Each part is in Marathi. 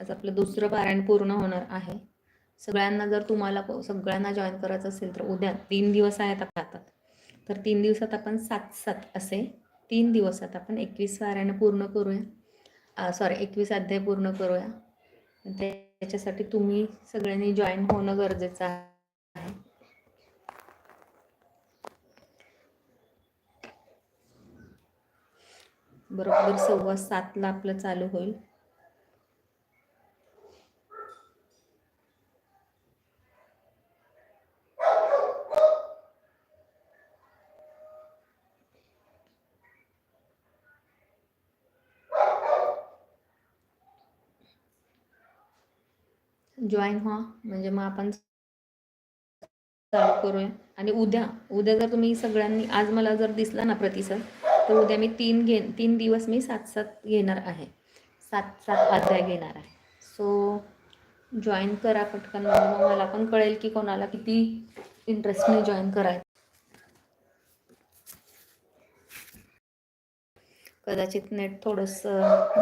आज आपलं दुसरं पारायण पूर्ण होणार आहे. सगळ्यांना जर तुम्हाला सगळ्यांना जॉईन करायचं असेल तर उद्या तीन दिवस आहेत आपल्या हातात. तर तीन दिवसात आपण सात सात असे तीन दिवसात आपण एकवीस पारायण पूर्ण करूया. सॉरी एकवीस अध्याय पूर्ण करूया. त्याच्यासाठी तुम्ही सगळ्यांनी जॉईन होणं गरजेचं आहे. बरोबर सव्वा सातला आपलं चालू होईल. जॉईन व्हा. म्हणजे मग आपण चालू करूया. आणि उद्या उद्या जर तुम्ही सगळ्यांनी आज मला जर दिसला ना प्रतिसाद तर उद्या मी तीन घे तीन दिवस मी सात सात घेणार आहे. सात सात अध्याय घेणार आहे. सो जॉईन करा पटकन. म्हणजे मग मला पण कळेल की कोणाला किती इंटरेस्टने जॉईन करायचं. कदाचित नेट थोडंसं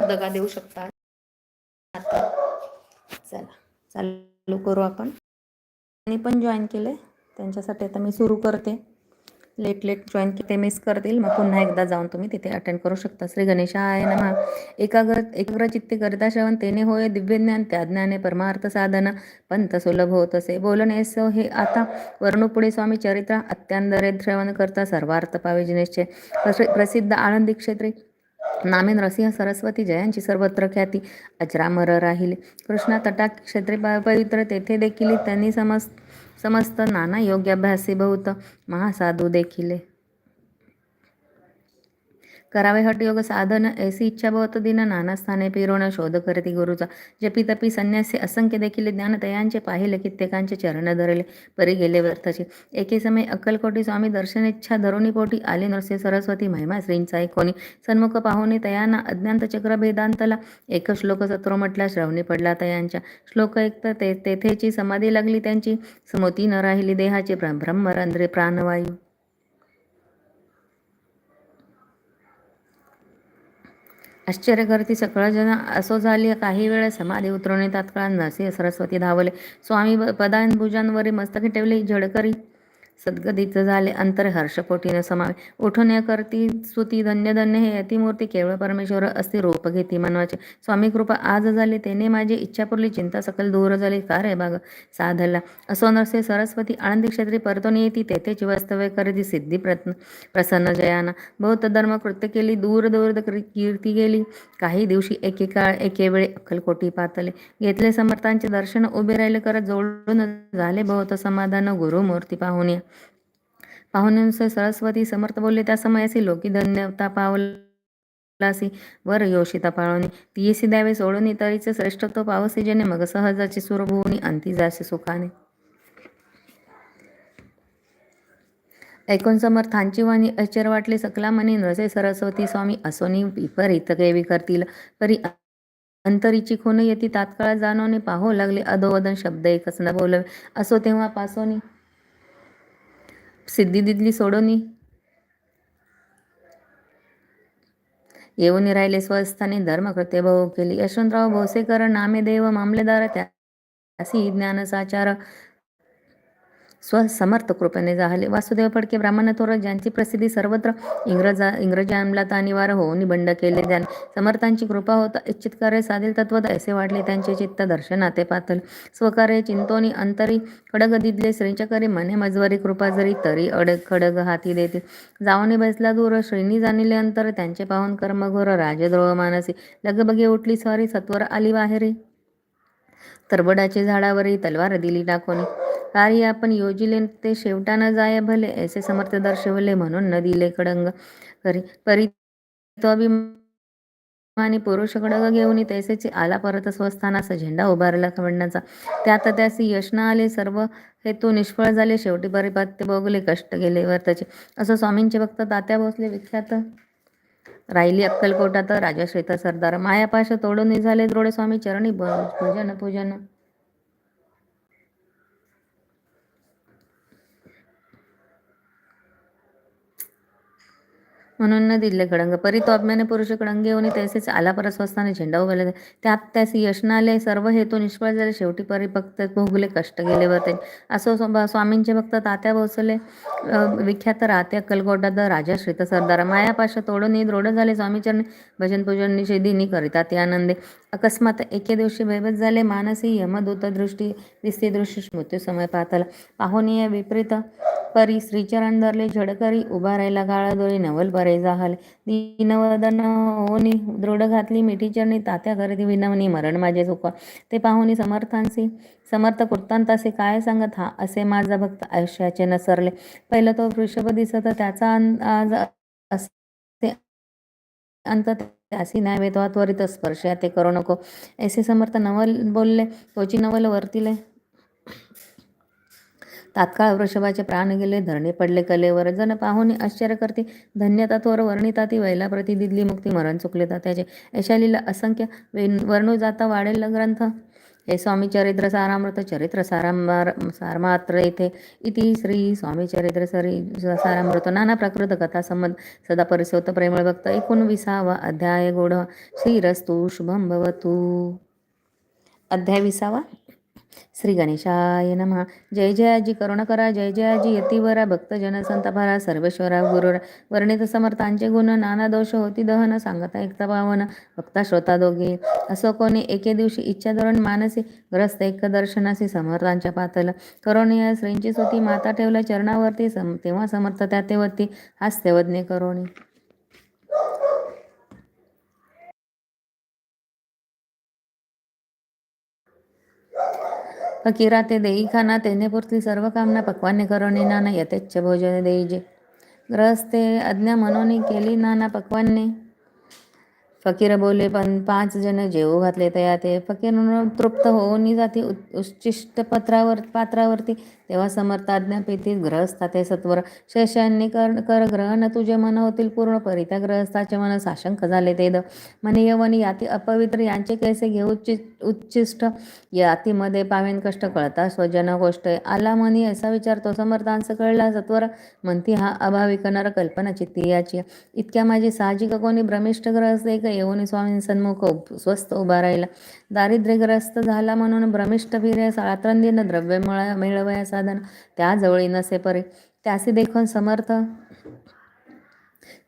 दगा देऊ शकतात आता चला. चालू करू आपण. आणि पण जॉईन केले. त्यांच्यासाठी आता मी सुरू करते. लेट लेट जॉईन ते मिस करतील. मग पुन्हा एकदा जाऊन तुम्ही तिथे अटेंड करू शकता. श्री गणेशाय नमा. एकाग्र एकाग्र चित्ते करिता श्रवण तेने होय दिव्यज्ञान त्या ज्ञाने परमार्थ साधन. पंथ सुलभ होत असे. बोलणे सो हे आता वर्णुपुढे स्वामी चरित्र अत्यांदरे श्रवण करता सर्वार्थ पावे जिनेशचे. प्रसिद्ध आनंदी क्षेत्री नामे नरसिंह सरस्वती जयांची सर्वत्र ख्याती. अजरामर राहिले. कृष्णा तटा क्षेत्रे प- पवित्र. तेथे देखील त्यांनी समस्त समस्त नाना योग्याभ्यासी बहुत महासाधू देखिले. करावे हटयोग साधन ऐसी इच्छा भवत दिन नाना स्थाने फिरवणं शोध करती गुरुचा जपी तपी संन्यासी असंख्य देखील ज्ञान तयांचे पाहिले कित्येकांचे चरण धरले परी गेले व्यर्थचे. एके समय अक्कलकोटी स्वामी दर्शन इच्छा धरुणी पोटी आले नृसिंह सरस्वती महिमा श्रींचा एकोणी सन्मुख पाहुणे तयांना अज्ञांत चक्र भेदांतला. एक श्लोक सत्रो म्हटला श्रवणी पडला तयांच्या. श्लोक एक ते तेथेची समाधी लागली त्यांची. स्मृती न राहिली देहाचे ब्रह्मरंध्रे प्राणवायू. आश्चर्य करती असो झाली. काही वेळ समाधी उतरवणे तात्काळ. नरसिंह सरस्वती धावले. स्वामी ब- मस्तकी ठेवले. झडकरी सद्गदित झाले अंतर हर्षपोटीने समावे. उठून स्तुती धन्य धन्य हे अतिमूर्ती केवळ परमेश्वर असती रूप घेती मनवाचे. स्वामी कृपा आज झाली त्याने माझी इच्छा पुरली चिंता सकल दूर झाली. का रे बाग? साधला असो नरसे सरस्वती आनंदी क्षेत्री परतून येती तेथेची वास्तव्य करती सिद्धी प्रत्न प्रसन्न जयाना. बहुत धर्म कृत्य केली दूर दूर कीर्ती गेली. काही दिवशी एकेकाळ एके वेळी अक्कलकोटी पातले. घेतले समर्थांचे दर्शन उभे राहिले करत जोडून झाले बहुत समाधान गुरुमूर्ती पाहून या. पाहुण्यांनुसार सरस्वती समर्थ बोलले. त्या समयासी लोकी धन्यता पावलासी वर योषिता पाळवणी तियेसी द्यावे सोडून तरीचे श्रेष्ठत्व पावसी जेणे मग सहजाची सुरभुवनी अंती जासे सुखाने. ऐकून समर्थांची वाणी आश्चर्य वाटले सकला मनी नसे सरस्वती स्वामी असोनी विपरीत केवी करतील. परी अंतरीची खून येती तात्काळ जाणवणे पाहू लागले. अधोवदन शब्द एकच न बोलवे. असो तेव्हा पासोनी सिद्धी दिदली सोडोनी येऊन राहिले धर्म कृते भाऊ केली. यशवंतराव भोसेकर नामे देव मामलेदार त्यासी ज्ञान साचार स्वसमर्थ कृपेने झाले. वासुदेव फडके ब्राह्मण थोर ज्यांची प्रसिद्धी सर्वत्र इंग्रजा इंग्रजी अंमलात अनिवार्य होऊन बंड केले ज्ञान समर्थांची कृपा होता इच्छित कार्य साधील तत्वत ऐसे वाटले. त्यांचे चित्त दर्शनाते पातल स्वकार्य चिंतोनी अंतरी खडग दिदले श्रीचकरी मने मजवरी कृपा जरी तरी अडग खडग हाती देते. जावणी बसला दूर श्रीनी जाणिले अंतर. त्यांचे पाहून कर्मघोर राजद्रोह मानसी. लगबगे उठली स्वारी सत्वर आली बाहेरी. तरबडाचे झाडावरी तलवार दिली टाकोनी. कार्य आपण योजिले ते शेवटा न जाय भले ऐसे समर्थ दर्शवले म्हणून न दिले कडंग करी. परी तो अभिमानी पुरुष खडग घेऊन तैसेची आला परत स्वस्थानास झेंडा उभारला खवडण्याचा त्यात त्यासी यश न आले सर्व हेतू निष्फळ झाले शेवटी परिपात्य भोगले कष्ट गेले वर्तचे. असं स्वामींचे भक्त तात्या भोसले विख्यात. राहिली अक्कलकोटात राजाश्रीत सरदार. मायापाश तोडून निघाले द्रोडे स्वामी चरणी भजन पूजन. म्हणून न दिले खडंग. परी तो अज्ञाने पुरुष कडंग येऊन तैसेच आला परस्वस्थाने झेंडा उभारले त्यात त्यास यश नाले सर्व हेतू निष्फळ झाले. शेवटी परी भोगले कष्ट गेले वर ते असो स्वामींचे भक्त तात्या भोसले. विख्यात राहत्या द राजा श्रीत सरदार. मायापाश तोडून द्रोड झाले. स्वामीचरणी भजन पूजन निषेधीनी करिता ते आनंदे. अकस्मात एके दिवशी भयभत झाले. मानसी यमदूत दृष्टी दिसते दृष्टी मृत्यू समय पाहताला पाहुनिया विपरीत परी श्रीचरण धरले झडकरी उभा राहिला काळा डोळे नवल बरे जाहल. दीनवदन होनी दृढ घातली मिठी चरणी तात्या करती विनवणी मरण माझे चुका ते पाहुनी समर्थांसी समर्थ कृतांतासे काय सांगत हा? असे माझा भक्त आयुष्याचे नसरले. पहिलं तो वृषभ दिसत त्याचा आज असे अंत त्यासी न्याय वेदवा त्वरित स्पर्श ते करू नको. ऐसे समर्थ नवल बोलले तोची नवल वर्तिले. तात्काळ वृषभाचे प्राण गेले धरणे पडले कलेवर. जण पाहुणे आश्चर्य करते. धन्यता थोर वर्णिता ती वैलाप्रति दिदली मुक्ती मरण चुकले त्याचे यशालीला असंख्य वेन वर्णू जाता वाढेल ग्रंथ. हे स्वामी चरित्र सारामृत चरित्र सारामार सारमात्र येथे इति श्री स्वामी चरित्र सरी सारामृत. नाना प्राकृत कथा संबंध. सदा परिसोत प्रेमळ भक्त. एकोणविसावा अध्याय गोढ. श्रीरस्तु शुभम भवतु. अध्याय विसावा? श्री गणेशाय नम जय जयाजी करुणकरा जय जयाजी यतीवरा भक्तजन संतभारा सर्वेश्वरा गुरुरा वर्णित समर्थांचे गुण नाना दोष होती दहन सांगता एकता पावन भक्ता श्रोता दोघे असो कोणी एके दिवशी इच्छा धरून मानसी ग्रस्त एक दर्शनासी समर्थांच्या पातल करोणी श्रींची स्तुती माता ठेवल्या चरणावरती सम तेव्हा समर्थ त्या तेवती करोणी करुणी फकीरा ते देईखाना तेने पुरती सर्व कामना पक्वाने करोनी नाना यथेच्छ भोजन देईजे ग्रहस्थे अज्ञा म्हणून केली नाना पक्वाने फकीर बोले पण पाच जण जेवू घातले तया ते फकीर तृप्त होऊन जाती उ- उच्चिष्ट पत्रावर पात्रावरती तेव्हा समर्थ आज्ञा ग्रहस्था ते सत्वर शशांनी कर कर ग्रहण तुझे मन होतील पूर्ण परित्या ग्रहस्थाचे मन साशंक झाले ते द म्हणे यवनी याती अपवित्र यांचे कैसे घेऊ उच्चिष्ट? यातीमध्ये पावेन कष्ट कळता स्वजन गोष्ट. आला मनी असा विचारतो समर्थांचं कळला सत्वर. म्हणती हा अभाविक नर कल्पना चित्ती याची. इतक्या माझी साहजिक कोणी भ्रमिष्ठ ग्रहस्थ एक येऊन स्वामी सन्मुख स्वस्त स्वस्थ उभा राहिला. दारिद्र्यग्रस्त झाला म्हणून भ्रमिष्ठ फिरे साळात्रंदीनं द्रव्य मिळ मिळवया त्या जवळी नसे परे. त्यासी देखून समर्थ.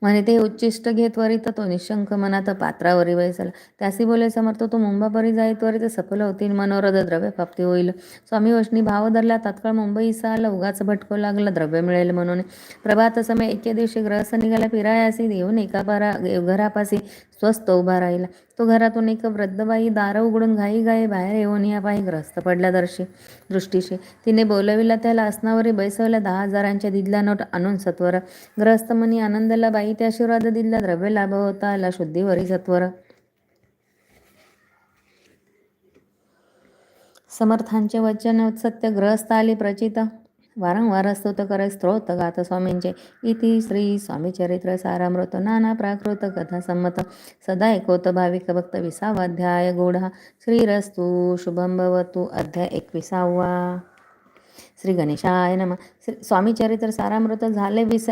म्हणे ते उच्चिष्ट घेत त्वरित तो निशंक मनात पात्रावरी वैसला त्यासी बोले समर्थ तो मुंबापरी जाई त्वरित सफल होतील मनोरथ द्रव्य प्राप्ती होईल. स्वामी वशनी भाव धरला. तात्काळ मुंबई आला. उगाच भटको लागला. द्रव्य मिळेल म्हणून. प्रभात समय एके दिवशी ग्रहस्थ निघाला. पिरायासी देऊन एका परा घरापासी स्वस्थ उभा राहिला. तो घरातून एक वृद्धबाई दारं उघडून घाई घाई बाहेर येऊन या बाई ग्रस्त पडल्या दर्शी दृष्टीशी. तिने बोलविला त्याला आसनावरी बैसवल्या दहा हजारांच्या दिदला नोट आणून सत्वर. ग्रस्त मनी आनंदला बाई त्या आशीर्वाद दिला द्रव्य लाभ होता आला शुद्धीवरी सत्वर. समर्थांचे वचन सत्य ग्रस्त आली प्रचित. वारंवार स्तोत स्त्रोत स्तोत्र गात स्वामींचे. इति श्री स्वामी चरित्र सारामृत नाना प्राकृत कथा संमत. सदा एकोत भाविक भक्त विसावाध्याय गोढा. श्रीरस्तु शुभम भवतु अध्याय एकविसावा. श्री गणेशाय नम. श्री स्वामी चरित्र सारामृत झाले विस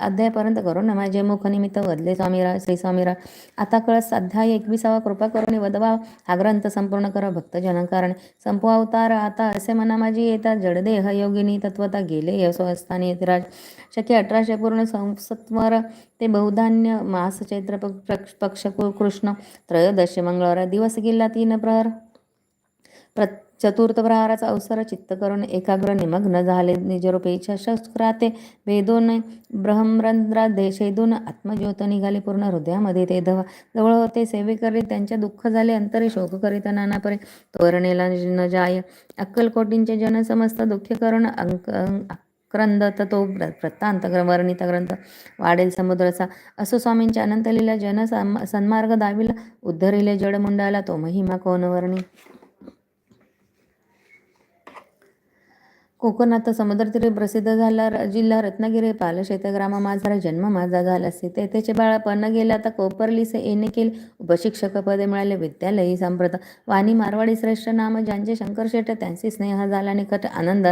अध्यायापर्यंत करून ना माझे मुखनिमित्त वदले स्वामीरा श्री स्वामीरा. आता कळस अध्याय एकविसावा कृपा करून वदवा हा ग्रंथ संपूर्ण करा भक्त जनकारण संपवा अवतार आता. असे मना माझी येतात. जडदेह योगिनी तत्वता गेले. यशोस्थानी यतिराज शक्य अठराशे पूर्ण संसत्वर ते बहुधान्य मास चैत्र पक्ष पक्ष कृष्ण त्रयोदशी मंगळवार. दिवस गेला तीन प्रहर. प्र चतुर्थ प्रहाराचा अवसर चित्त करून एकाग्र निमग्न झाले. निजरूपेच्या शस्त्राते वेदोन ब्रह्मरंध्रा देशेदून आत्मज्योत निघाली. पूर्ण हृदयामध्ये ते धवा जवळ होते. सेवे करीत त्यांच्या दुःख झाले. अंतरे शोक करीत नानापरे तोरणेला न जाय. अक्कलकोटींचे जन समस्त दुःख करून अंक क्रंदत तो वृत्तांत वर्णित ग्रंथ वाढेल समुद्राचा. असो स्वामींच्या अनंतलीला जन सन्मार्ग दाविला. उद्धरिले जडमुंडाला तो महिमा कोण वर्णी? कोकणात समुद्रतीरे प्रसिद्ध झाला. जिल्हा रत्नागिरी पालशेत ग्राम माझा जन्म माझा झाला. असे तेथेचे बाळपण गेले आता कोपरलीसे येणे केले उपशिक्षक पदे मिळाले. विद्यालयी संप्रत वाणी मारवाडी श्रेष्ठ नाम ज्यांचे शंकर शेठ त्यांचे स्नेह झाला निकट आनंद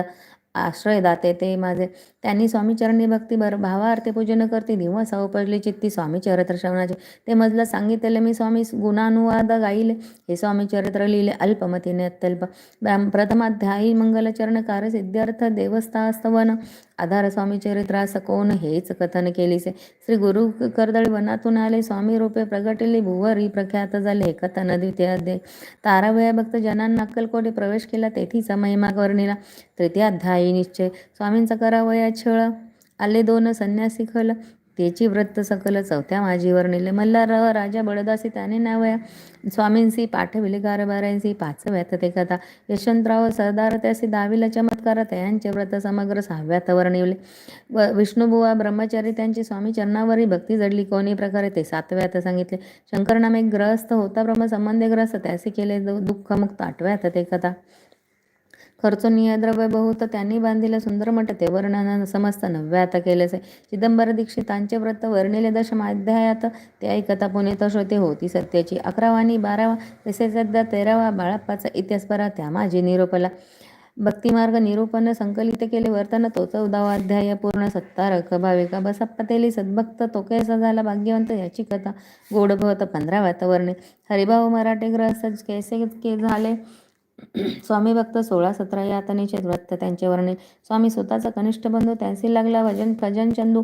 आश्रयदाते ते माझे त्यांनी स्वामीचरणी भक्ती बर भावार्थे पूजन करते दिवस सावपजली चित्ती स्वामी चरित्र श्रवणाचे. ते मजला सांगितले मी स्वामी गुणानुवाद गाईले. हे स्वामी चरित्र लिहिले अल्पमतीने अत्यल्प. प्रथमाध्यायी मंगलचरण कार्य सिद्धार्थ देवस्थास्तवन. आधार स्वामी चरित्रास कोण हेच कथन केलीसे. श्री गुरु कर्दळ वनातून आले स्वामी रूपे प्रगटले भुवरी प्रख्यात झाले हे कथन द्वितीय अध्याय. तारावया भक्त जनांना अक्कलकोटे प्रवेश केला तेथीचा महिमा वर्णिला तृतीय अध्यायी निश्चय. स्वामींचा करावया छळ. आले दोन संन्यासी खल. त्याची व्रत सकल चौथ्या माझीवर नेले मल्हार राजा बळदासी त्याने नावया स्वामींसी पाठविले कारभारांसी पाचव्यात ते कथा. यशवंतराव सरदार त्यासी दहावीला चमत्कार त्यांचे व्रत समग्र सहाव्यात वर्णिवले. व विष्णुबुवा ब्रह्मचारी त्यांची स्वामी चरणावरी भक्ती जडली. कोणी प्रकारे ते सातव्यात सांगितले. शंकर एक ग्रस्त होता ब्रह्म संबंधी ग्रस्त त्यासी केले दुःखमुक्त आठव्यात ते कथा. खर्च नियद्रव्य बहुत त्यांनी बांधिले सुंदर मठ ते वर्णन समस्त नव्यात केलेसे चिदंबर दीक्षितांचे व्रत वर्णिले दशमाध्यायात ते ऐकता पुणे श्रोते होती सत्याची अकरावा आणि बारावा. तसेच सध्या तेरावा बाळाप्पाचा इतिहास परा त्या माझी निरोपला. भक्तिमार्ग निरूपण संकलित केले वर्तन तो चौदावा अध्याय. पूर्ण सत्तारक भाविका बसप्पा तेली सद्भक्त तो कैसा झाला भाग्यवंत याची कथा. गोड भवत पंधराव्यात वर्णे हरिभाऊ मराठे ग्रह कैसे के झाले? स्वामी भक्त सोळा सतरा या तनेचे व्रत त्यांचे वर्णित स्वामी स्वतःचा कनिष्ठ बंधू त्यांसी लागला भजन भजन चंदू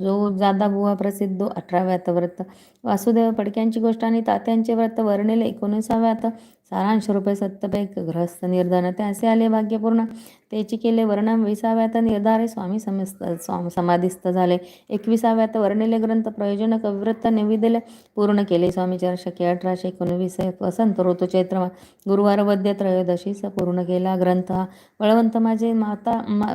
जो जादा बुवा प्रसिद्ध अठराव्यात व्रत. वासुदेव पडक्यांची गोष्ट आणि तात्यांचे व्रत वर्णिले एकोणीसाव्यात. सारांश रूपे सत्यपैक ग्रहस्थ निर्धन त्याचे आले भाग्यपूर्ण. त्याची केले वर्णन विसाव्यात निर्धारे स्वामी समस्त स्वाम समाधिस्थ झाले. एकविसाव्यात वर्णिले ग्रंथ प्रयोजन कविवृत्त निविदिले पूर्ण केले. स्वामी शके अठराशे एकोणवीस वसंत ऋतू चैत्र गुरुवार वद्य त्रयोदशीस पूर्ण केला ग्रंथ. हा बळवंत माझे माता मा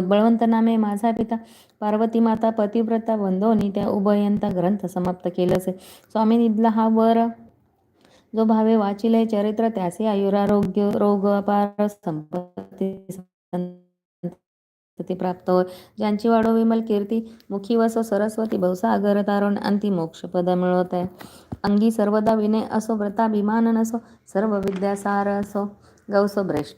बळवंत नामे माझा पिता. पार्वती माता पतिव्रता वंदोनी त्या उभयंता ग्रंथ समाप्त केलंसे. स्वामी निधला हा वर जो भावे वाचिले चरित्र त्याचे आयुरारोग्य रोग अपार संपत्ती प्राप्त होय. ज्यांची वाढो विमल कीर्ती मुखी वस सरस्वती भवसागर तारण अंती मोक्षपद मिळवत आहे अंगी सर्वदा विनय असो व्रताभिमान नसो सर्व विद्यासार असो गौसो भ्रष्ट.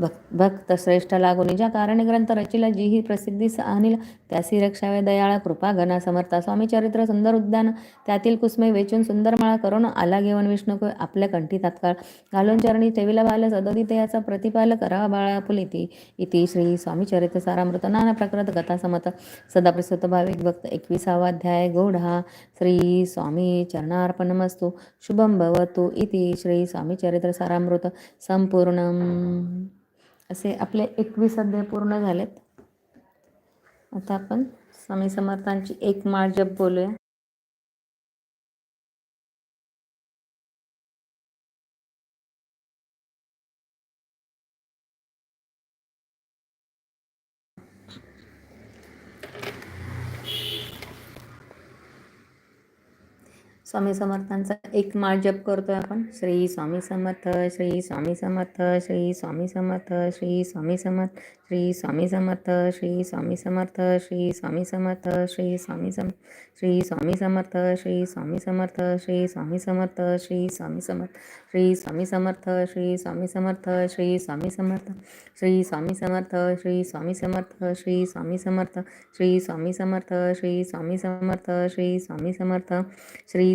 भक्त भक्त श्रेष्ठ लागो निजा कारणे ग्रंथ रचिला जी ही प्रसिद्धी आणील त्यासी रक्षावे दयाळा कृपा घना समर्था. स्वामी चरित्र सुंदर उद्यान. त्यातील कुसमे वेचून सुंदर माळा करून आला घेऊन विष्णू आपल्या कंठी तात्काळ. घालून चरणी ठेवीला बाल सदोदित याचा प्रतिपाल करावा बाळा पुलिती इति श्री स्वामी चरित्र सारामृत. नाना प्रकृत कथा समत. सदा प्रसुत भाविक भक्त. एकविसावा अध्याय गोढा. श्री स्वामी चरणार्पणमस्तु. शुभम भवतु. इति श्री स्वामी चरित्र सारामृत. संपूर्ण असे आपले एकवीस अध्याय पूर्ण झालेत. आता आपण स्वामी समर्थांची एक माळ जप बोलूया. स्वामी समर्थांचा एक माळ जप करतोय आपण श्री स्वामी समर्थ श्री स्वामी समर्थ श्री स्वामी समर्थ श्री स्वामी समर्थ श्री स्वामी समर्थ श्री स्वामी समर्थ श्री स्वामी समर्थ श्री स्वामी सम श्री स्वामी समर्थ श्री स्वामी समर्थ श्री स्वामी समर्थ श्री स्वामी समर्थ श्री स्वामी समर्थ श्री स्वामी समर्थ श्री स्वामी समर्थ श्री स्वामी समर्थ श्री स्वामी समर्थ श्री स्वामी समर्थ श्री स्वामी समर्थ श्री स्वामी समर्थ श्री स्वामी समर्थ श्री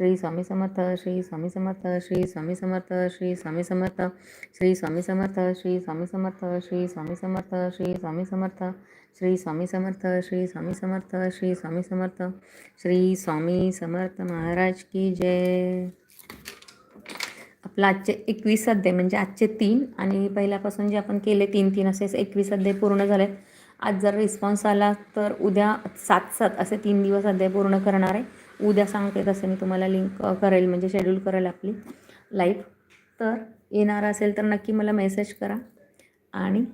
श्री स्वामी समर्थ श्री स्वामी समर्थ श्री स्वामी समर्थ श्री स्वामी समर्थ श्री स्वामी समर्थ श्री स्वामी समर्थ श्री स्वामी समर्थ श्री स्वामी समर्थ श्री स्वामी समर्थ श्री स्वामी समर्थ श्री स्वामी समर्थ श्री स्वामी समर्थ महाराज की जय आपलं आजचे एकवीस अध्याय म्हणजे आजचे तीन आणि पहिल्यापासून जे आपण केले तीन तीन असे एकवीस अध्याय पूर्ण झाले आज जर रिस्पॉन्स आला तर उद्या सात सात असे तीन दिवस अध्याय पूर्ण करणार आहे उद्या सांगते तसं मी तुम्हाला लिंक करेल म्हणजे शेड्यूल करेल आपली लाईव्ह तर येणार असेल तर नक्की मला मेसेज करा. आणि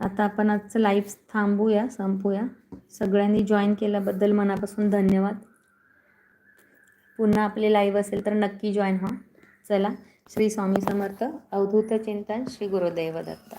आता आपण आजचं लाईव्ह थांबूया संपूया. सगळ्यांनी जॉईन केल्याबद्दल मनापासून धन्यवाद. पुन्हा आपले लाईव्ह असेल तर नक्की जॉईन व्हा. चला श्री स्वामी समर्थ अवधूत चिंतन श्री गुरुदैव दत्ता.